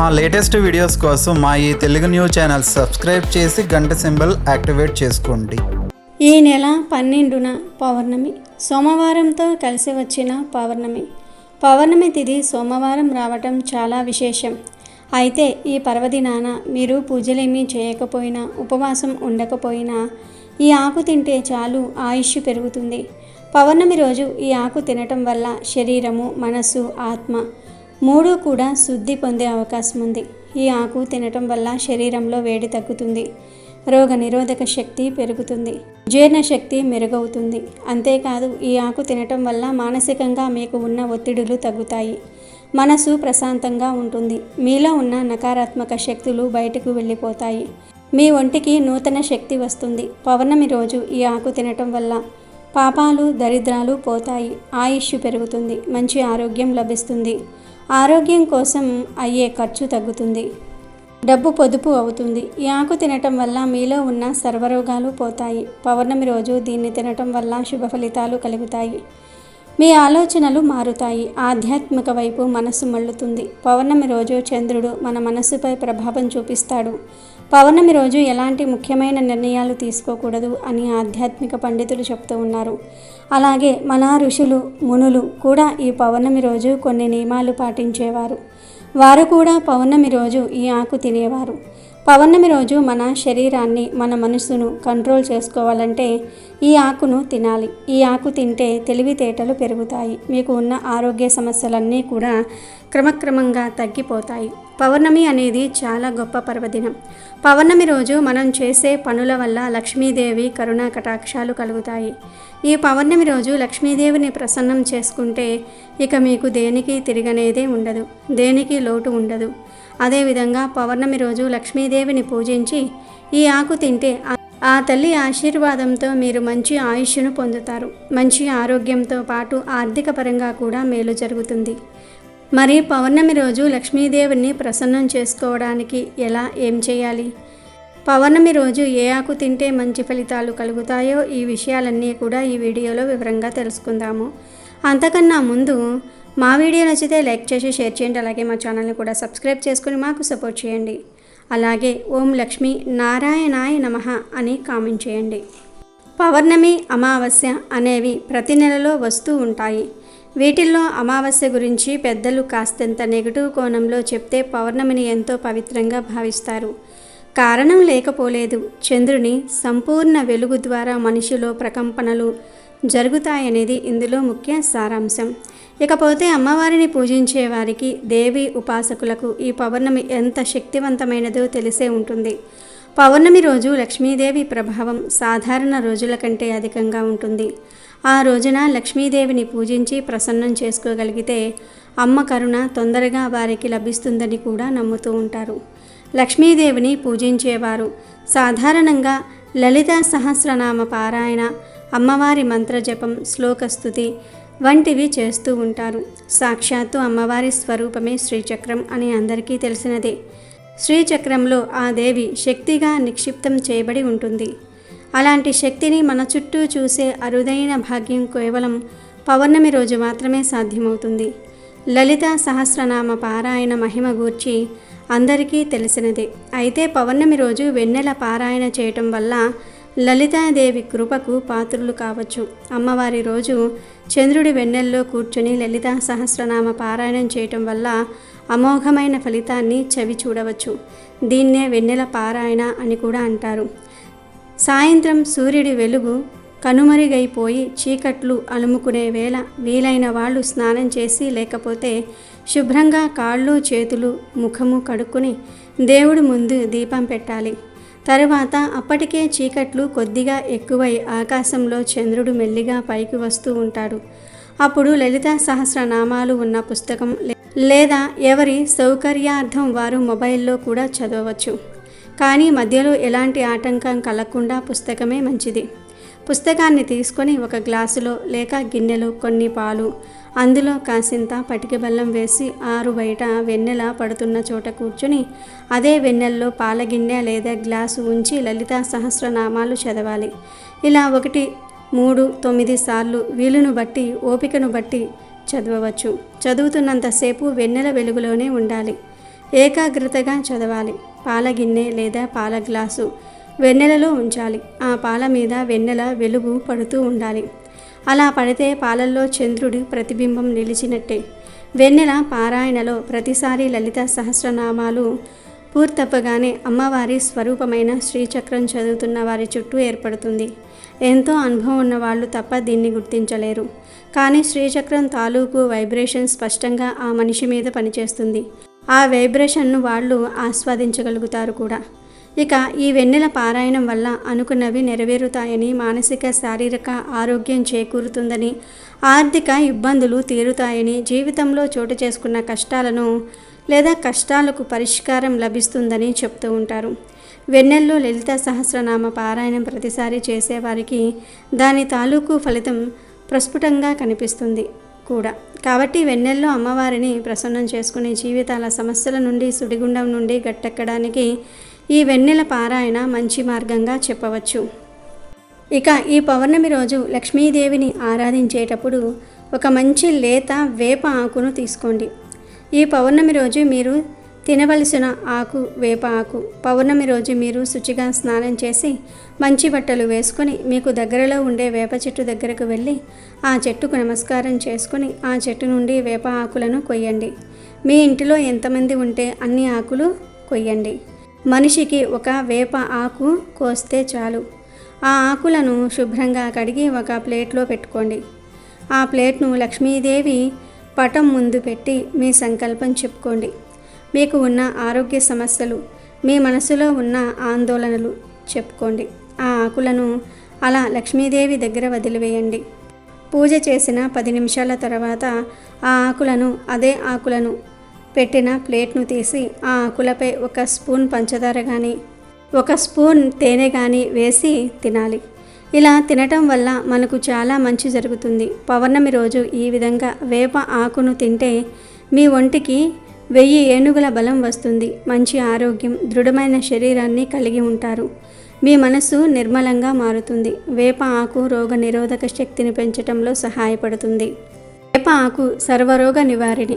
మా latest videos కోసం మా ఈ తెలుగు న్యూస్ ఛానల్ సబ్స్క్రైబ్ చేసి గంట సింబల్ యాక్టివేట్ చేసుకోండి. ఈ నెల పన్నెండున పౌర్ణమి. సోమవారంతో కలిసి వచ్చిన పౌర్ణమి. పౌర్ణమి తిథి సోమవారం రావటం చాలా విశేషం. అయితే ఈ పర్వదినాన మీరు పూజలేమీ చేయకపోయినా ఉపవాసం ఉండకపోయినా ఈ ఆకు తింటే చాలు ఆయుష్ పెరుగుతుంది. పౌర్ణమి రోజు ఈ ఆకు తినటం వల్ల శరీరము మనస్సు ఆత్మ మూడు కూడా శుద్ధి పొందే అవకాశం ఉంది ఈ ఆకు తినటం వల్ల శరీరంలో వేడి తగ్గుతుంది. రోగ నిరోధక శక్తి పెరుగుతుంది. జీర్ణశక్తి మెరుగవుతుంది. అంతేకాదు ఈ ఆకు తినటం వల్ల మానసికంగా మీకు ఉన్న ఒత్తిడులు తగ్గుతాయి. మనసు ప్రశాంతంగా ఉంటుంది. మీలో ఉన్న నకారాత్మక శక్తులు బయటకు వెళ్ళిపోతాయి. మీ ఒంటికి నూతన శక్తి వస్తుంది. పౌర్ణమి రోజు ఈ ఆకు తినటం వల్ల పాపాలు దరిద్రాలు పోతాయి. ఆయుష్ పెరుగుతుంది. మంచి ఆరోగ్యం లభిస్తుంది. ఆరోగ్యం కోసం అయ్యే ఖర్చు తగ్గుతుంది. డబ్బు పొదుపు అవుతుంది. ఈ ఆకు తినటం వల్ల మీలో ఉన్న సర్వరోగాలు పోతాయి. పౌర్ణమి రోజు దీన్ని తినటం వల్ల శుభ ఫలితాలు కలుగుతాయి. మీ ఆలోచనలు మారుతాయి. ఆధ్యాత్మిక వైపు మనస్సు మళ్ళుతుంది. పౌర్ణమి రోజు చంద్రుడు మన మనస్సుపై ప్రభావం చూపిస్తాడు. పౌర్ణమి రోజు ఎలాంటి ముఖ్యమైన నిర్ణయాలు తీసుకోకూడదు అని ఆధ్యాత్మిక పండితులు చెప్తూ ఉన్నారు. అలాగే మన ఋషులు మునులు కూడా ఈ పౌర్ణమి రోజు కొన్ని నియమాలు పాటించేవారు. వారు కూడా పౌర్ణమి రోజు ఈ ఆకు తినేవారు. పౌర్ణమి రోజు మన శరీరాన్ని మన మనసును కంట్రోల్ చేసుకోవాలంటే ఈ ఆకును తినాలి. ఈ ఆకు తింటే తెలివితేటలు పెరుగుతాయి. మీకు ఉన్న ఆరోగ్య సమస్యలన్నీ కూడా క్రమక్రమంగా తగ్గిపోతాయి. పౌర్ణమి అనేది చాలా గొప్ప పర్వదినం. పౌర్ణమి రోజు మనం చేసే పనుల వల్ల లక్ష్మీదేవి కరుణా కటాక్షాలు కలుగుతాయి. ఈ పౌర్ణమి రోజు లక్ష్మీదేవిని ప్రసన్నం చేసుకుంటే ఇక మీకు దేనికి తిరగనేదే ఉండదు. దేనికి లోటు ఉండదు. అదేవిధంగా పౌర్ణమి రోజు లక్ష్మీదేవిని పూజించి ఈ ఆకు తింటే ఆ- తల్లి ఆశీర్వాదంతో మీరు మంచి ఆయుష్ను పొందుతారు. మంచి ఆరోగ్యంతో పాటు ఆర్థిక పరంగా కూడా మేలు జరుగుతుంది. మరి పౌర్ణమి రోజు లక్ష్మీదేవిని ప్రసన్నం చేసుకోవడానికి ఎలా ఏం చేయాలి? పౌర్ణమి రోజు ఏ ఆకు తింటే మంచి ఫలితాలు కలుగుతాయో ఈ విషయాలన్నీ కూడా ఈ వీడియోలో వివరంగా తెలుసుకుందాము. అంతకన్నా ముందు మా వీడియో నచ్చితే లైక్ చేసి షేర్ చేయండి. అలాగే మా ఛానల్ని కూడా సబ్స్క్రైబ్ చేసుకుని మాకు సపోర్ట్ చేయండి. అలాగే ఓం లక్ష్మి నారాయణాయ నమః అని కామెంట్ చేయండి. పౌర్ణమి అమావాస్య అనేవి ప్రతి నెలలో వస్తూ ఉంటాయి. వీటిల్లో అమావాస్య గురించి పెద్దలు కాస్తంత నెగటివ్ కోణంలో చెప్తే పౌర్ణమిని ఎంతో పవిత్రంగా భావిస్తారు. కారణం లేకపోలేదు. చంద్రుని సంపూర్ణ వెలుగు ద్వారా మనిషిలో ప్రకంపనలు జరుగుతాయనేది ఇందులో ముఖ్య సారాంశం. ఇకపోతే అమ్మవారిని పూజించే వారికి దేవి ఉపాసకులకు ఈ పౌర్ణమి ఎంత శక్తివంతమైనదో తెలిసే ఉంటుంది. పౌర్ణమి రోజు లక్ష్మీదేవి ప్రభావం సాధారణ రోజుల కంటే అధికంగా ఉంటుంది. ఆ రోజున లక్ష్మీదేవిని పూజించి ప్రసన్నం చేసుకోగలిగితే అమ్మ కరుణ తొందరగా వారికి లభిస్తుందని కూడా నమ్ముతూ ఉంటారు. లక్ష్మీదేవిని పూజించేవారు సాధారణంగా లలిత సహస్రనామ పారాయణ అమ్మవారి మంత్రజపం శ్లోకస్తుతి వంటివి చేస్తూ ఉంటారు. సాక్షాత్తు అమ్మవారి స్వరూపమే శ్రీచక్రం అని అందరికీ తెలిసినదే. శ్రీచక్రంలో ఆ దేవి శక్తిగా నిక్షిప్తం చేయబడి ఉంటుంది. అలాంటి శక్తిని మన చుట్టూ చూసే అరుదైన భాగ్యం కేవలం పౌర్ణమి రోజు మాత్రమే సాధ్యమవుతుంది. లలిత సహస్రనామ పారాయణ మహిమ గూర్చి అందరికీ తెలిసినదే. అయితే పౌర్ణమి రోజు వెన్నెల పారాయణ చేయటం వల్ల లలితాదేవి కృపకు పాత్రులు కావచ్చు. అమ్మవారి రోజు చంద్రుడి వెన్నెల్లో కూర్చొని లలిత సహస్రనామ పారాయణం చేయటం వల్ల అమోఘమైన ఫలితాన్ని చవి చూడవచ్చు. దీన్నే వెన్నెల పారాయణ అని కూడా అంటారు. సాయంత్రం సూర్యుడి వెలుగు కనుమరుగైపోయి చీకట్లు అలుముకునే వేళ వీలైన వాళ్ళు స్నానం చేసి లేకపోతే శుభ్రంగా కాళ్ళు చేతులు ముఖము కడుక్కుని దేవుడి ముందు దీపం పెట్టాలి. తరువాత అప్పటికే చీకట్లు కొద్దిగా ఎక్కువై ఆకాశంలో చంద్రుడు మెల్లిగా పైకి వస్తూ ఉంటాడు. అప్పుడు లలిత సహస్రనామాలు ఉన్న పుస్తకం లే- లేదా ఎవరి సౌకర్యార్థం వారు మొబైల్లో కూడా చదవవచ్చు. కానీ మధ్యలో ఎలాంటి ఆటంకం కలగకుండా పుస్తకమే మంచిది. పుస్తకాన్ని తీసుకొని ఒక గ్లాసులో లేక గిన్నెలో కొన్ని పాలు అందులో కాసింత పటిక బెల్లం వేసి ఆరు బయట వెన్నెల పడుతున్న చోట కూర్చుని అదే వెన్నెల్లో పాల గిన్నె లేదా గ్లాసు ఉంచి లలితా సహస్రనామాలు చదవాలి. ఇలా ఒకటి మూడు తొమ్మిది సార్లు వీలును బట్టి ఓపికను బట్టి చదవవచ్చు. చదువుతున్నంతసేపు వెన్నెల వెలుగులోనే ఉండాలి. ఏకాగ్రతగా చదవాలి. పాల గిన్నె లేదా పాల గ్లాసు వెన్నెలలో ఉంచాలి. ఆ పాల మీద వెన్నెల వెలుగు పడుతూ ఉండాలి. అలా పడితే పాలల్లో చంద్రుడి ప్రతిబింబం నిలిచినట్టే. వెన్నెల పారాయణలో ప్రతిసారి లలిత సహస్రనామాలు పూర్తప్పగానే అమ్మవారి స్వరూపమైన శ్రీచక్రం చదువుతున్న వారి చుట్టూ ఏర్పడుతుంది. ఎంతో అనుభవం ఉన్న వాళ్ళు తప్ప దీన్ని గుర్తించలేరు. కానీ శ్రీచక్రం తాలూకు వైబ్రేషన్ స్పష్టంగా ఆ మనిషి మీద పనిచేస్తుంది. ఆ వైబ్రేషన్ను వాళ్ళు ఆస్వాదించగలుగుతారు కూడా. ఇక ఈ వెన్నెల పారాయణం వల్ల అనుకున్నవి నెరవేరుతాయని మానసిక శారీరక ఆరోగ్యం చేకూరుతుందని ఆర్థిక ఇబ్బందులు తీరుతాయని జీవితంలో చోటు చేసుకున్న కష్టాలను లేదా కష్టాలకు పరిష్కారం లభిస్తుందని చెప్తూ ఉంటారు. వెన్నెల్లో లలిత సహస్రనామ పారాయణం ప్రతిసారి చేసేవారికి దాని తాలూకు ఫలితం ప్రస్ఫుటంగా కనిపిస్తుంది కూడా. కాబట్టి వెన్నెల్లో అమ్మవారిని ప్రసన్నం చేసుకునే జీవితాల సమస్యల నుండి సుడిగుండం నుండి గట్టెక్కడానికి ఈ వెన్నెల పారాయణ మంచి మార్గంగా చెప్పవచ్చు. ఇక ఈ పౌర్ణమి రోజు లక్ష్మీదేవిని ఆరాధించేటప్పుడు ఒక మంచి లేత వేప ఆకును తీసుకోండి. ఈ పౌర్ణమి రోజు మీరు తినవలసిన ఆకు వేప ఆకు పౌర్ణమి రోజు మీరు శుచిగా స్నానం చేసి మంచి బట్టలు వేసుకొని మీకు దగ్గరలో ఉండే వేప చెట్టు దగ్గరకు వెళ్ళి ఆ చెట్టుకు నమస్కారం చేసుకొని ఆ చెట్టు నుండి వేప ఆకులను కొయ్యండి. మీ ఇంటిలో ఎంతమంది ఉంటే అన్ని ఆకులు కొయ్యండి. మనిషికి ఒక వేప ఆకు కోస్తే చాలు. ఆ ఆకులను శుభ్రంగా కడిగి ఒక ప్లేట్లో పెట్టుకోండి. ఆ ప్లేట్ను లక్ష్మీదేవి పటం ముందు పెట్టి మీ సంకల్పం చెప్పుకోండి. మీకు ఉన్న ఆరోగ్య సమస్యలు మీ మనసులో ఉన్న ఆందోళనలు చెప్పుకోండి. ఆ ఆకులను అలా లక్ష్మీదేవి దగ్గర వదిలివేయండి. పూజ చేసిన పది నిమిషాల తర్వాత ఆ ఆకులను అదే ఆకులను పెట్టిన ప్లేట్ను తీసి ఆ ఆకులపై ఒక స్పూన్ పంచదార కానీ ఒక స్పూన్ తేనె కానీ వేసి తినాలి. ఇలా తినటం వల్ల మనకు చాలా మంచి జరుగుతుంది. పౌర్ణమి రోజు ఈ విధంగా వేప ఆకును తింటే మీ ఒంటికి వెయ్యి ఏనుగుల బలం వస్తుంది. మంచి ఆరోగ్యం దృఢమైన శరీరాన్ని కలిగి ఉంటారు. మీ మనసు నిర్మలంగా మారుతుంది. వేప ఆకు రోగ నిరోధక శక్తిని పెంచడంలో సహాయపడుతుంది. వేప ఆకు సర్వరోగ నివారిణి.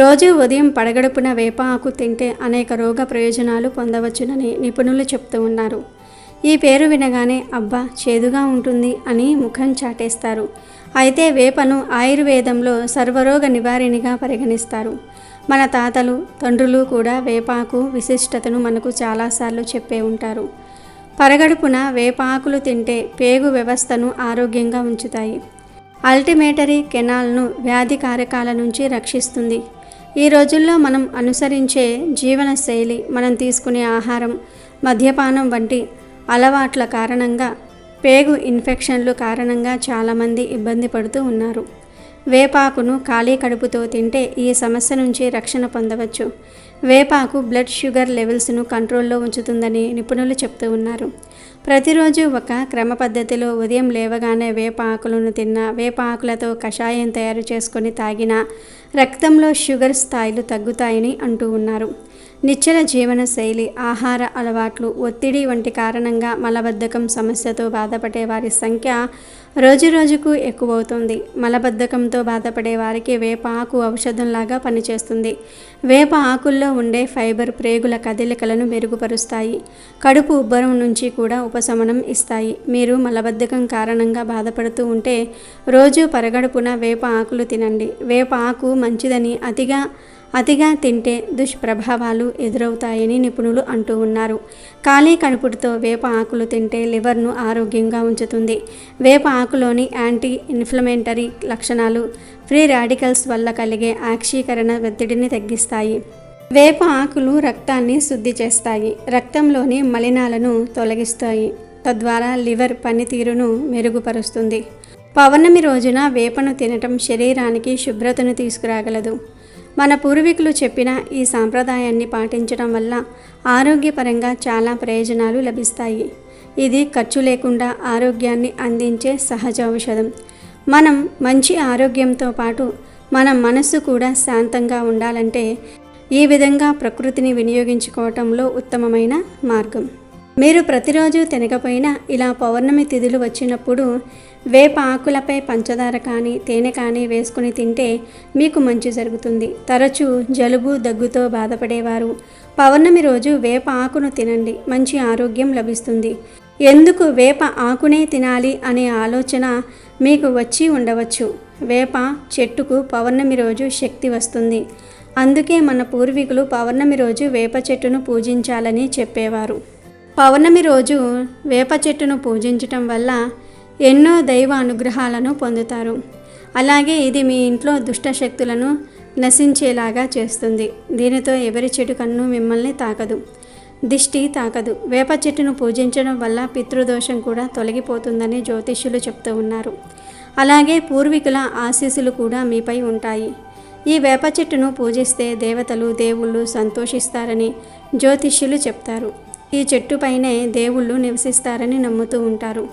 రోజు ఉదయం పడగడుపున వేప ఆకు తింటే అనేక రోగ ప్రయోజనాలు పొందవచ్చునని నిపుణులు చెప్తూ ఉన్నారు. ఈ పేరు వినగానే అబ్బా చేదుగా ఉంటుంది అని ముఖం చాటేస్తారు. అయితే వేపను ఆయుర్వేదంలో సర్వరోగ నివారిణిగా పరిగణిస్తారు. మన తాతలు తండ్రులు కూడా వేపాకు విశిష్టతను మనకు చాలాసార్లు చెప్పే ఉంటారు. పరగడుపున వేపాకులు తింటే పేగు వ్యవస్థను ఆరోగ్యంగా ఉంచుతాయి. అల్టిమేటరీ కెనాల్ను వ్యాధి కారకాల నుంచి రక్షిస్తుంది. ఈ రోజుల్లో మనం అనుసరించే జీవన శైలి మనం తీసుకునే ఆహారం మద్యపానం వంటి అలవాట్ల కారణంగా పేగు ఇన్ఫెక్షన్లు కారణంగా చాలామంది ఇబ్బంది పడుతూ ఉన్నారు. వేపాకును ఖాళీ కడుపుతో తింటే ఈ సమస్య నుంచి రక్షణ పొందవచ్చు. వేపాకు బ్లడ్ షుగర్ లెవెల్స్ను కంట్రోల్లో ఉంచుతుందని నిపుణులు చెప్తూ ఉన్నారు. ప్రతిరోజు ఒక క్రమ పద్ధతిలో ఉదయం లేవగానే వేప ఆకులను తిన్నా వేప ఆకులతో కషాయం తయారు చేసుకొని తాగినా రక్తంలో షుగర్ స్థాయిలు తగ్గుతాయని అంటూ ఉన్నారు. నిచ్చల జీవన శైలి ఆహార అలవాట్లు ఒత్తిడి వంటి కారణంగా మలబద్ధకం సమస్యతో బాధపడే వారి సంఖ్య రోజు రోజుకు ఎక్కువవుతుంది. మలబద్ధకంతో బాధపడే వారికి వేప ఆకు ఔషధంలాగా పనిచేస్తుంది. వేప ఆకుల్లో ఉండే ఫైబర్ ప్రేగుల కదలికలను మెరుగుపరుస్తాయి. కడుపు ఉబ్బరం నుంచి కూడా ఉపశమనం ఇస్తాయి. మీరు మలబద్ధకం కారణంగా బాధపడుతూ ఉంటే రోజు పరగడుపున వేప ఆకులు తినండి. వేప ఆకు మంచిదని అతిగా అతిగా తింటే దుష్ప్రభావాలు ఎదురవుతాయని నిపుణులు అంటూ ఉన్నారు. ఖాళీ కడుపుతో వేప ఆకులు తింటే లివర్ను ఆరోగ్యంగా ఉంచుతుంది. వేప ఆకులోని యాంటీ ఇన్ఫ్లమేటరీ లక్షణాలు ఫ్రీ రాడికల్స్ వల్ల కలిగే ఆక్షీకరణ ఒత్తిడిని తగ్గిస్తాయి. వేప ఆకులు రక్తాన్ని శుద్ధి చేస్తాయి. రక్తంలోని మలినాలను తొలగిస్తాయి. తద్వారా లివర్ పనితీరును మెరుగుపరుస్తుంది. పౌర్ణమి రోజున వేపను తినటం శరీరానికి శుభ్రతను తీసుకురాగలదు. మన పూర్వీకులు చెప్పిన ఈ సాంప్రదాయాన్ని పాటించడం వల్ల ఆరోగ్యపరంగా చాలా ప్రయోజనాలు లభిస్తాయి. ఇది ఖర్చు లేకుండా ఆరోగ్యాన్ని అందించే సహజ ఔషధం. మనం మంచి ఆరోగ్యంతో పాటు మన మనస్సు కూడా శాంతంగా ఉండాలంటే ఈ విధంగా ప్రకృతిని వినియోగించుకోవటంలో ఉత్తమమైన మార్గం. మీరు ప్రతిరోజు తినకపోయినా ఇలా పౌర్ణమి తిథులు వచ్చినప్పుడు వేప ఆకులపై పంచదార కానీ తేనె కానీ వేసుకుని తింటే మీకు మంచి జరుగుతుంది. తరచూ జలుబు దగ్గుతో బాధపడేవారు. పౌర్ణమి రోజు వేప ఆకును తినండి. మంచి ఆరోగ్యం లభిస్తుంది. ఎందుకు వేప ఆకునే తినాలి అనే ఆలోచన మీకు వచ్చి ఉండవచ్చు. వేప చెట్టుకు పౌర్ణమి రోజు శక్తి వస్తుంది. అందుకే మన పూర్వీకులు పౌర్ణమి రోజు వేప చెట్టును పూజించాలని చెప్పేవారు. పౌర్ణమి రోజు వేప చెట్టును పూజించటం వల్ల ఎన్నో దైవ అనుగ్రహాలను పొందుతారు. అలాగే ఇది మీ ఇంట్లో దుష్ట శక్తులను నశించేలాగా చేస్తుంది. దీనితో ఎవరి చెడు కన్ను మిమ్మల్ని తాకదు. దిష్టి తాకదు. వేప చెట్టును పూజించడం వల్ల పితృదోషం కూడా తొలగిపోతుందని జ్యోతిష్యులు చెప్తూ ఉన్నారు. అలాగే పూర్వీకుల ఆశీస్సులు కూడా మీపై ఉంటాయి. ఈ వేప చెట్టును పూజిస్తే దేవతలు దేవుళ్ళు సంతోషిస్తారని జ్యోతిష్యులు చెప్తారు. ఈ చెట్టు పైనే దేవుళ్ళు నివసిస్తారని నమ్ముతూ ఉంటారు.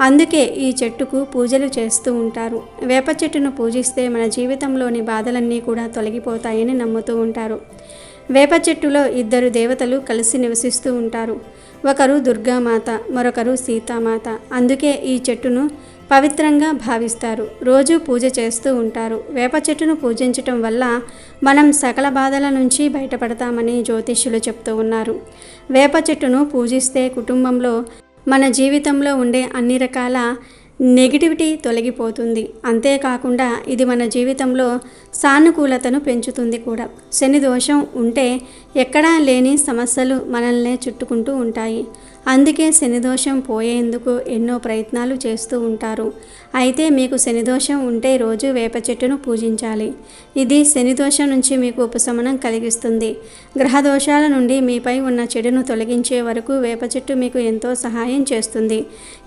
అందుకే ఈ చెట్టుకు పూజలు చేస్తూ ఉంటారు. వేప చెట్టును పూజిస్తే మన జీవితంలోని బాధలన్నీ కూడా తొలగిపోతాయని నమ్ముతూ ఉంటారు. వేప చెట్టులో ఇద్దరు దేవతలు కలిసి నివసిస్తూ ఉంటారు. ఒకరు దుర్గామాత మరొకరు సీతామాత. అందుకే ఈ చెట్టును పవిత్రంగా భావిస్తారు. రోజు పూజ చేస్తూ ఉంటారు. వేప చెట్టును పూజించటం వల్ల మనం సకల బాధల నుంచి బయటపడతామని జ్యోతిష్యులు చెప్తూ ఉన్నారు. వేప చెట్టును పూజిస్తే కుటుంబంలో మన జీవితంలో ఉండే అన్ని రకాల నెగిటివిటీ తొలగిపోతుంది. అంతేకాకుండా ఇది మన జీవితంలో సానుకూలతను పెంచుతుంది కూడా. శని దోషం ఉంటే ఎక్కడా లేని సమస్యలు మనల్నే చుట్టుకుంటూ ఉంటాయి. అందుకే శనిదోషం పోయేందుకు ఎన్నో ప్రయత్నాలు చేస్తూ ఉంటారు. అయితే మీకు శనిదోషం ఉంటే రోజు వేప చెట్టును పూజించాలి. ఇది శనిదోషం నుంచి మీకు ఉపశమనం కలిగిస్తుంది. గ్రహ దోషాల నుండి మీపై ఉన్న చెడును తొలగించే వరకు వేప చెట్టు మీకు ఎంతో సహాయం చేస్తుంది.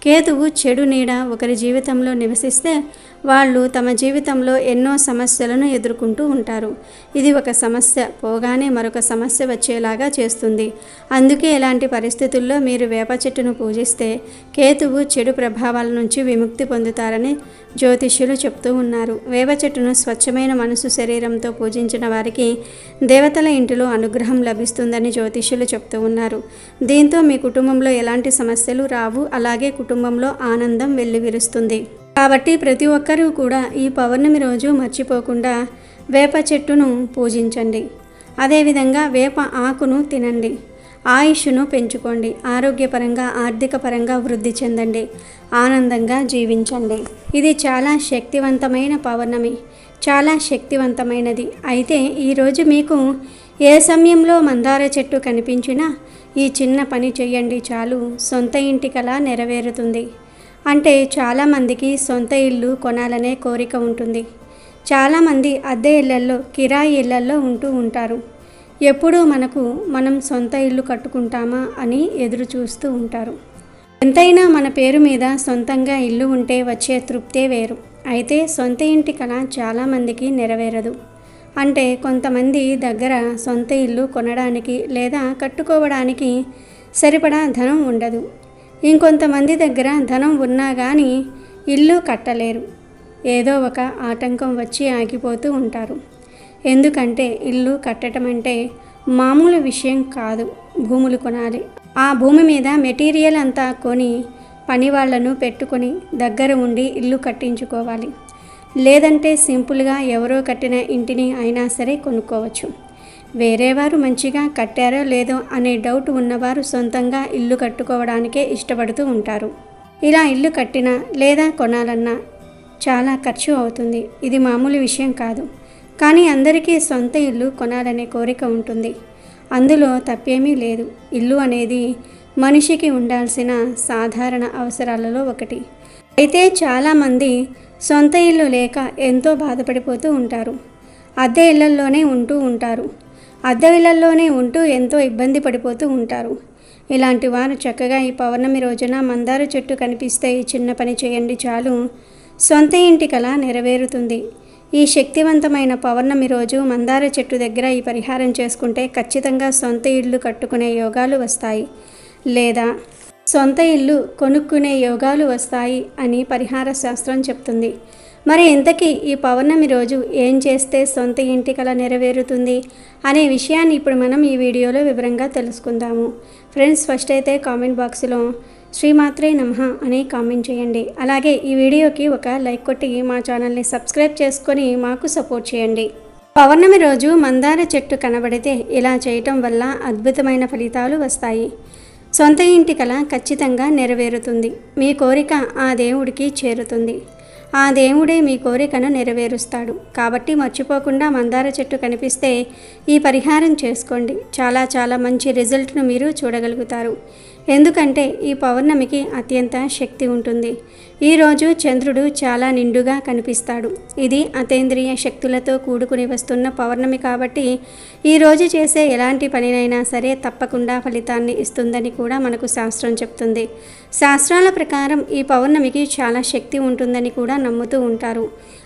కేతువు చెడు నీడ ఒకరి జీవితంలో నివసిస్తే వాళ్ళు తమ జీవితంలో ఎన్నో సమస్యలను ఎదుర్కొంటూ ఉంటారు. ఇది ఒక సమస్య పోగానే మరొక సమస్య వచ్చేలాగా చేస్తుంది. అందుకే ఇలాంటి పరిస్థితుల్లో మీరు వేప చెట్టును పూజిస్తే కేతువు చెడు ప్రభావాల నుంచి విముక్తి పొందుతారని జ్యోతిష్యులు చెప్తూ ఉన్నారు. వేప చెట్టును స్వచ్ఛమైన మనసు శరీరంతో పూజించిన వారికి దేవతల ఇంటిలో అనుగ్రహం లభిస్తుందని జ్యోతిష్యులు చెప్తూ ఉన్నారు. దీంతో మీ కుటుంబంలో ఎలాంటి సమస్యలు రావు అలాగే కుటుంబంలో ఆనందం వెల్లివిరుస్తుంది. కాబట్టి ప్రతి ఒక్కరూ కూడా ఈ పౌర్ణమి రోజు మర్చిపోకుండా వేప చెట్టును పూజించండి. అదేవిధంగా వేప ఆకును తినండి. ఆయుష్ను పెంచుకోండి. ఆరోగ్యపరంగా ఆర్థిక పరంగా వృద్ధి చెందండి. ఆనందంగా జీవించండి. ఇది చాలా శక్తివంతమైన పౌర్ణమి. చాలా శక్తివంతమైనది. అయితే ఈరోజు మీకు ఏ సమయంలో మందార చెట్టు కనిపించినా ఈ చిన్న పని చేయండి చాలు. సొంత ఇంటి కళ నెరవేరుతుంది. అంటే చాలామందికి సొంత ఇల్లు కొనాలనే కోరిక ఉంటుంది. చాలామంది అద్దె ఇళ్ళల్లో కిరాయి ఇళ్ళల్లో ఉంటూ ఉంటారు. ఎప్పుడూ మనకు మనం సొంత ఇల్లు కట్టుకుంటామా అని ఎదురు చూస్తూ ఉంటారు. ఎంతైనా మన పేరు మీద సొంతంగా ఇల్లు ఉంటే వచ్చే తృప్తే వేరు. అయితే సొంత ఇంటి కళ చాలామందికి నెరవేరదు. అంటే కొంతమంది దగ్గర సొంత ఇల్లు కొనడానికి లేదా కట్టుకోవడానికి సరిపడా ధనం ఉండదు. ఇంకొంతమంది దగ్గర ధనం ఉన్నా కానీ ఇల్లు కట్టలేరు. ఏదో ఒక ఆటంకం వచ్చి ఆగిపోతూ ఉంటారు. ఎందుకంటే ఇల్లు కట్టడం అంటే మామూలు విషయం కాదు భూములు కొనాలి. ఆ భూమి మీద మెటీరియల్ అంతా కొని పని వాళ్ళను పెట్టుకొని దగ్గర ఉండి ఇల్లు కట్టించుకోవాలి. లేదంటే సింపుల్గా ఎవరో కట్టిన ఇంటిని అయినా సరే కొనుక్కోవచ్చు. వేరేవారు మంచిగా కట్టారో లేదో అనే డౌట్ ఉన్నవారు సొంతంగా ఇల్లు కట్టుకోవడానికే ఇష్టపడుతూ ఉంటారు. ఇలా ఇల్లు కట్టినా లేదా కొనాలన్నా చాలా ఖర్చు అవుతుంది. ఇది మామూలు విషయం కాదు. కానీ అందరికీ సొంత ఇల్లు కొనాలనే కోరిక ఉంటుంది. అందులో తప్పేమీ లేదు. ఇల్లు అనేది మనిషికి ఉండాల్సిన సాధారణ అవసరాలలో ఒకటి. అయితే చాలామంది సొంత ఇల్లు లేక ఎంతో బాధపడిపోతూ ఉంటారు. అద్దె ఇళ్ళల్లోనే ఉంటూ ఉంటారు. అద్దె ఇళ్ళల్లోనే ఉంటూ ఎంతో ఇబ్బంది పడిపోతూ ఉంటారు. ఇలాంటి వారు చక్కగా ఈ పౌర్ణమి రోజున మందార చెట్టు కనిపిస్తే ఈ చిన్న పని చేయండి చాలు. సొంత ఇంటి కల నెరవేరుతుంది. ఈ శక్తివంతమైన పౌర్ణమి రోజు మందార చెట్టు దగ్గర ఈ పరిహారం చేసుకుంటే ఖచ్చితంగా సొంత ఇల్లు కట్టుకునే యోగాలు వస్తాయి. లేదా సొంత ఇల్లు కొనుక్కునే యోగాలు వస్తాయి అని పరిహార శాస్త్రం చెప్తుంది. మరి ఇంతకీ ఈ పౌర్ణమి రోజు ఏం చేస్తే సొంత ఇంటి కళ నెరవేరుతుంది అనే విషయాన్ని ఇప్పుడు మనం ఈ వీడియోలో వివరంగా తెలుసుకుందాము. ఫ్రెండ్స్ ఫస్ట్ అయితే కామెంట్ బాక్స్లో శ్రీమాత్రే నమః అని కామెంట్ చేయండి. అలాగే ఈ వీడియోకి ఒక లైక్ కొట్టి మా ఛానల్ని సబ్స్క్రైబ్ చేసుకొని మాకు సపోర్ట్ చేయండి. పౌర్ణమి రోజు మందార చెట్టు కనబడితే ఇలా చేయటం వల్ల అద్భుతమైన ఫలితాలు వస్తాయి. సొంత ఇంటి కల ఖచ్చితంగా నెరవేరుతుంది. మీ కోరిక ఆ దేవుడికి చేరుతుంది. ఆ దేవుడే మీ కోరికను నెరవేరుస్తాడు. కాబట్టి మర్చిపోకుండా మందార చెట్టు కనిపిస్తే ఈ పరిహారం చేసుకోండి. చాలా చాలా మంచి రిజల్ట్ను మీరు చూడగలుగుతారు. ఎందుకంటే ఈ పౌర్ణమికి అత్యంత శక్తి ఉంటుంది. ఈరోజు చంద్రుడు చాలా నిండుగా కనిపిస్తాడు. ఇది అతేంద్రియ శక్తులతో కూడుకుని వస్తున్న పౌర్ణమి కాబట్టి ఈరోజు చేసే ఎలాంటి పనినైనా సరే తప్పకుండా ఫలితాన్ని ఇస్తుందని కూడా మనకు శాస్త్రం చెప్తుంది. శాస్త్రాల ప్రకారం ఈ పౌర్ణమికి చాలా శక్తి ఉంటుందని కూడా నమ్ముతూ ఉంటారు.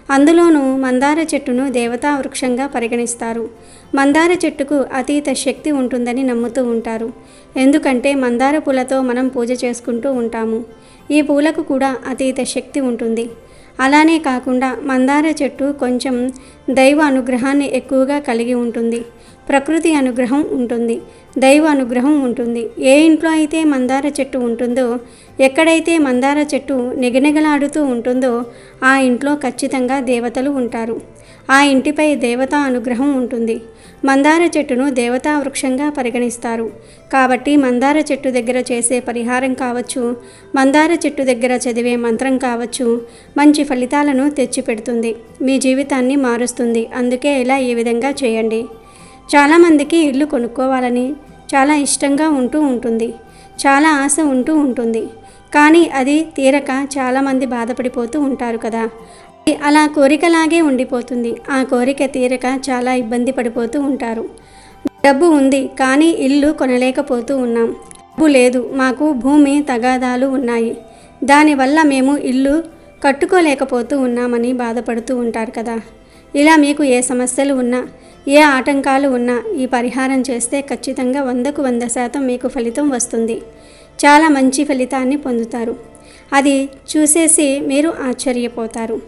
అందులోనూ మందార చెట్టును దేవతా వృక్షంగా పరిగణిస్తారు. మందార చెట్టుకు అతీత శక్తి ఉంటుందని నమ్ముతూ ఉంటారు. ఎందుకంటే మందార పూలతో మనం పూజ చేసుకుంటూ ఉంటాము. ఈ పూలకు కూడా అతీత శక్తి ఉంటుంది. అలానే కాకుండా మందార చెట్టు కొంచెం దైవ అనుగ్రహాన్ని ఎక్కువగా కలిగి ఉంటుంది. ప్రకృతి అనుగ్రహం ఉంటుంది దైవ అనుగ్రహం ఉంటుంది. ఏ ఇంట్లో అయితే మందార చెట్టు ఉంటుందో ఎక్కడైతే మందార చెట్టు నిగనిగలాడుతూ ఉంటుందో ఆ ఇంట్లో ఖచ్చితంగా దేవతలు ఉంటారు. ఆ ఇంటిపై దేవతా అనుగ్రహం ఉంటుంది. మందార చెట్టును దేవతా వృక్షంగా పరిగణిస్తారు. కాబట్టి మందార చెట్టు దగ్గర చేసే పరిహారం కావచ్చు మందార చెట్టు దగ్గర చదివే మంత్రం కావచ్చు మంచి ఫలితాలను తెచ్చిపెడుతుంది. మీ జీవితాన్ని మారుస్తుంది. అందుకే ఇలా ఈ విధంగా చేయండి. చాలామందికి ఇల్లు కొనుక్కోవాలని చాలా ఇష్టంగా ఉంటూ ఉంటుంది. చాలా ఆశ ఉంటూ ఉంటుంది. కానీ అది తీరక చాలామంది బాధపడిపోతూ ఉంటారు కదా. అలా కోరికలాగే ఉండిపోతుంది. ఆ కోరిక తీరక చాలా ఇబ్బంది పడిపోతూ ఉంటారు. డబ్బు ఉంది కానీ ఇల్లు కొనలేకపోతూ ఉన్నాం. డబ్బు లేదు మాకు భూమి తగాదాలు ఉన్నాయి. దానివల్ల మేము ఇల్లు కట్టుకోలేకపోతూ ఉన్నామని బాధపడుతూ ఉంటారు కదా. ఇలా మీకు ఏ సమస్యలు ఉన్నా ఏ ఆటంకాలు ఉన్నా ఈ పరిహారం చేస్తే ఖచ్చితంగా వందకు వంద శాతం మీకు ఫలితం వస్తుంది. చాలా మంచి ఫలితాన్ని పొందుతారు. అది చూసేసి మీరు ఆశ్చర్యపోతారు.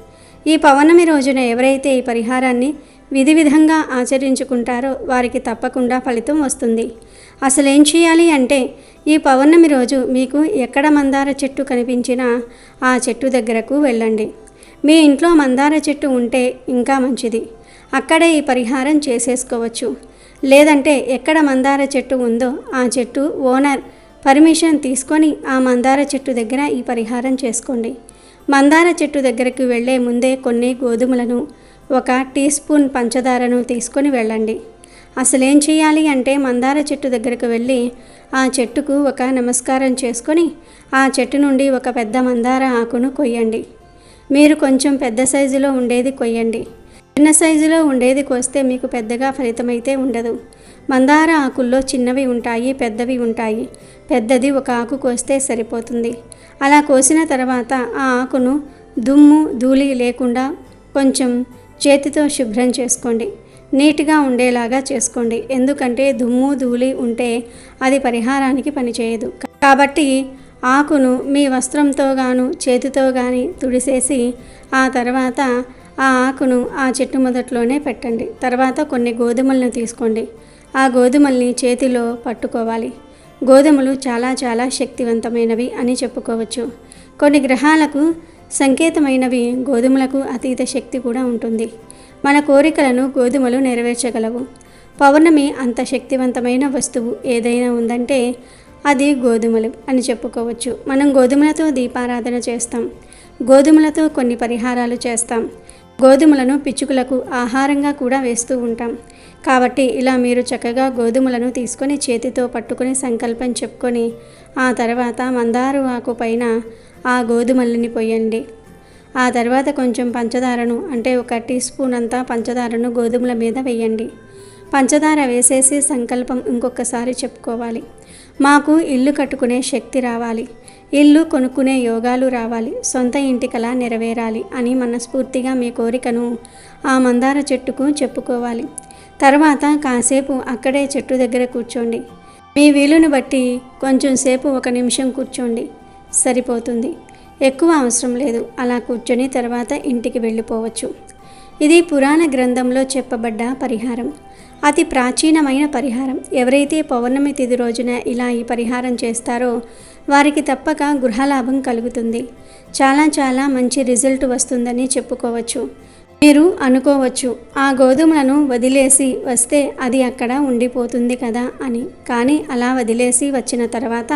ఈ పౌర్ణమి రోజున ఎవరైతే ఈ పరిహారాన్ని విధి విధంగా ఆచరించుకుంటారో వారికి తప్పకుండా ఫలితం వస్తుంది. అసలు ఏం చేయాలి అంటే ఈ పౌర్ణమి రోజు మీకు ఎక్కడ మందార చెట్టు కనిపించినా ఆ చెట్టు దగ్గరకు వెళ్ళండి. మీ ఇంట్లో మందార చెట్టు ఉంటే ఇంకా మంచిది. అక్కడే ఈ పరిహారం చేసేసుకోవచ్చు. లేదంటే ఎక్కడ మందార చెట్టు ఉందో ఆ చెట్టు ఓనర్ పర్మిషన్ తీసుకొని ఆ మందార చెట్టు దగ్గర ఈ పరిహారం చేసుకోండి. మందార చెట్టు దగ్గరికి వెళ్ళే ముందే కొన్ని గోధుమలను ఒక టీ స్పూన్ పంచదారను తీసుకొని వెళ్ళండి. అసలు ఏం చేయాలి అంటే మందార చెట్టు దగ్గరకు వెళ్ళి ఆ చెట్టుకు ఒక నమస్కారం చేసుకొని ఆ చెట్టు నుండి ఒక పెద్ద మందార ఆకును కొయ్యండి. మీరు కొంచెం పెద్ద సైజులో ఉండేది కొయ్యండి. చిన్న సైజులో ఉండేది కోస్తే మీకు పెద్దగా ఫలితమైతే ఉండదు. మందార ఆకుల్లో చిన్నవి ఉంటాయి పెద్దవి ఉంటాయి. పెద్దది ఒక ఆకు కోస్తే సరిపోతుంది. అలా కోసిన తర్వాత ఆ ఆకును దుమ్ము ధూళి లేకుండా కొంచెం చేతితో శుభ్రం చేసుకోండి. నీట్గా ఉండేలాగా చేసుకోండి. ఎందుకంటే దుమ్ము ధూళి ఉంటే అది పరిహారానికి పనిచేయదు. కాబట్టి ఆకును మీ వస్త్రంతో గాను చేతితో కానీ తుడిసేసి ఆ తర్వాత ఆ ఆకును ఆ చెట్టు మొదట్లోనే పెట్టండి. తర్వాత కొన్ని గోధుమలను తీసుకోండి. ఆ గోధుమల్ని చేతిలో పట్టుకోవాలి. గోధుమలు చాలా చాలా శక్తివంతమైనవి అని చెప్పుకోవచ్చు. కొన్ని గ్రహాలకు సంకేతమైనవి గోధుమలకు అతీత శక్తి కూడా ఉంటుంది. మన కోరికలను గోధుమలు నెరవేర్చగలవు. పౌర్ణమి అంత శక్తివంతమైన వస్తువు ఏదైనా ఉందంటే అది గోధుమలు అని చెప్పుకోవచ్చు. మనం గోధుమలతో దీపారాధన చేస్తాం. గోధుమలతో కొన్ని పరిహారాలు చేస్తాం. గోధుమలను పిచ్చుకలకు ఆహారంగా కూడా వేస్తూ ఉంటాం. కాబట్టి ఇలా మీరు చక్కగా గోధుమలను తీసుకొని చేతితో పట్టుకొని సంకల్పం చెప్పుకొని ఆ తర్వాత మందారు ఆకు పైన ఆ గోధుమలని పొయ్యండి. ఆ తర్వాత కొంచెం పంచదారను అంటే ఒక టీ స్పూన్ అంతా పంచదారను గోధుమల మీద వేయండి. పంచదార వేసేసి సంకల్పం ఇంకొకసారి చెప్పుకోవాలి. మాకు ఇల్లు కట్టుకునే శక్తి రావాలి. ఇల్లు కొనుక్కునే యోగాలు రావాలి. సొంత ఇంటికలా నెరవేరాలి అని మనస్ఫూర్తిగా మీ కోరికను ఆ మందార చెట్టుకు చెప్పుకోవాలి. తర్వాత కాసేపు అక్కడే చెట్టు దగ్గర కూర్చోండి. మీ వీలుని బట్టి కొంచెం సేపు ఒక నిమిషం కూర్చోండి. సరిపోతుంది. ఎక్కువ అవసరం లేదు. అలా కూర్చొని తర్వాత ఇంటికి వెళ్ళిపోవచ్చు. ఇది పురాణ గ్రంథంలో చెప్పబడ్డ పరిహారం. అతి ప్రాచీనమైన పరిహారం. ఎవరైతే పౌర్ణమి తిథి రోజున ఇలా ఈ పరిహారం చేస్తారో వారికి తప్పక గృహలాభం కలుగుతుంది. చాలా చాలా మంచి రిజల్ట్ వస్తుందని చెప్పుకోవచ్చు. మీరు అనుకోవచ్చు ఆ గోధుమలను వదిలేసి వస్తే అది అక్కడ ఉండిపోతుంది కదా అని. కానీ అలా వదిలేసి వచ్చిన తర్వాత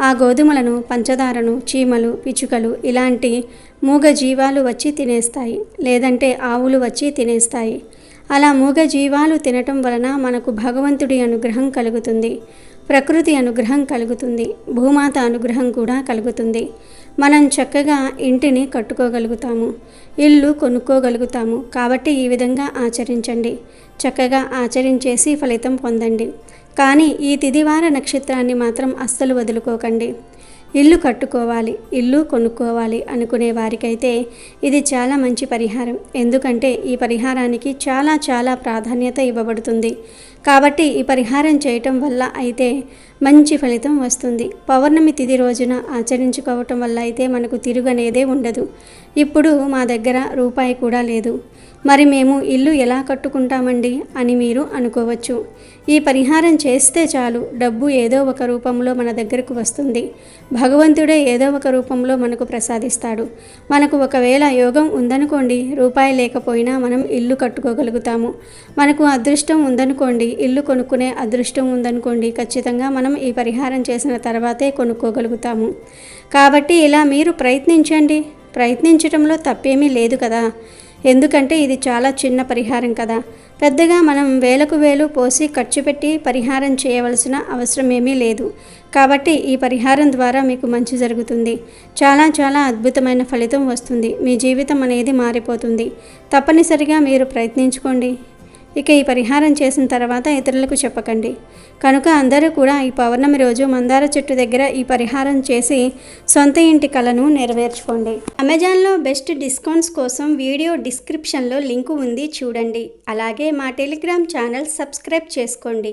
ఆ గోధుమలను పంచదారను చీమలు పిచుకలు ఇలాంటి మూగ జీవాలు వచ్చి తినేస్తాయి. లేదంటే ఆవులు వచ్చి తినేస్తాయి. అలా మూగ జీవాలు తినటం వలన మనకు భగవంతుడి అనుగ్రహం కలుగుతుంది. ప్రకృతి అనుగ్రహం కలుగుతుంది. భూమాత అనుగ్రహం కూడా కలుగుతుంది. మనం చక్కగా ఇంటిని కట్టుకోగలుగుతాము. ఇల్లు కొనుక్కోగలుగుతాము. కాబట్టి ఈ విధంగా ఆచరించండి. చక్కగా ఆచరించేసి ఫలితం పొందండి. కానీ ఈ తిదివార నక్షత్రాన్ని మాత్రం అస్సలు వదులుకోకండి. ఇల్లు కట్టుకోవాలి ఇల్లు కొనుక్కోవాలి అనుకునే వారికైతే ఇది చాలా మంచి పరిహారం. ఎందుకంటే ఈ పరిహారానికి చాలా చాలా ప్రాధాన్యత ఇవ్వబడుతుంది. కాబట్టి ఈ పరిహారం చేయటం వల్ల అయితే మంచి ఫలితం వస్తుంది. పౌర్ణమి తిథి రోజున ఆచరించుకోవటం వల్ల అయితే మనకు తిరుగనేదే ఉండదు. ఇప్పుడు మా దగ్గర రూపాయి కూడా లేదు. మరి మేము ఇల్లు ఎలా కట్టుకుంటామండి అని మీరు అనుకోవచ్చు. ఈ పరిహారం చేస్తే చాలు. డబ్బు ఏదో ఒక రూపంలో మన దగ్గరకు వస్తుంది. భగవంతుడే ఏదో ఒక రూపంలో మనకు ప్రసాదిస్తాడు. మనకు ఒకవేళ యోగం ఉందనుకోండి రూపాయి లేకపోయినా మనం ఇల్లు కట్టుకోగలుగుతాము. మనకు అదృష్టం ఉందనుకోండి ఇల్లు కొనుక్కునే అదృష్టం ఉందనుకోండి ఖచ్చితంగా మనం ఈ పరిహారం చేసిన తర్వాతే కొనుక్కోగలుగుతాము. కాబట్టి ఇలా మీరు ప్రయత్నించండి. ప్రయత్నించడంలో తప్పేమీ లేదు కదా. ఎందుకంటే ఇది చాలా చిన్న పరిహారం కదా. పెద్దగా మనం వేలకు వేలు పోసి ఖర్చు పెట్టి పరిహారం చేయవలసిన అవసరం ఏమీ లేదు. కాబట్టి ఈ పరిహారం ద్వారా మీకు మంచి జరుగుతుంది. చాలా చాలా అద్భుతమైన ఫలితం వస్తుంది. మీ జీవితం అనేది మారిపోతుంది. తప్పనిసరిగా మీరు ప్రయత్నించుకోండి. ఇక ఈ పరిహారం చేసిన తర్వాత ఇతరులకు చెప్పకండి. కనుక అందరూ కూడా ఈ పౌర్ణమి రోజు మందార చెట్టు దగ్గర ఈ పరిహారం చేసి సొంత ఇంటి కలను నెరవేర్చుకోండి. అమెజాన్లో బెస్ట్ డిస్కౌంట్స్ కోసం వీడియో డిస్క్రిప్షన్లో లింకు ఉంది చూడండి. అలాగే మా టెలిగ్రామ్ ఛానల్ సబ్స్క్రైబ్ చేసుకోండి.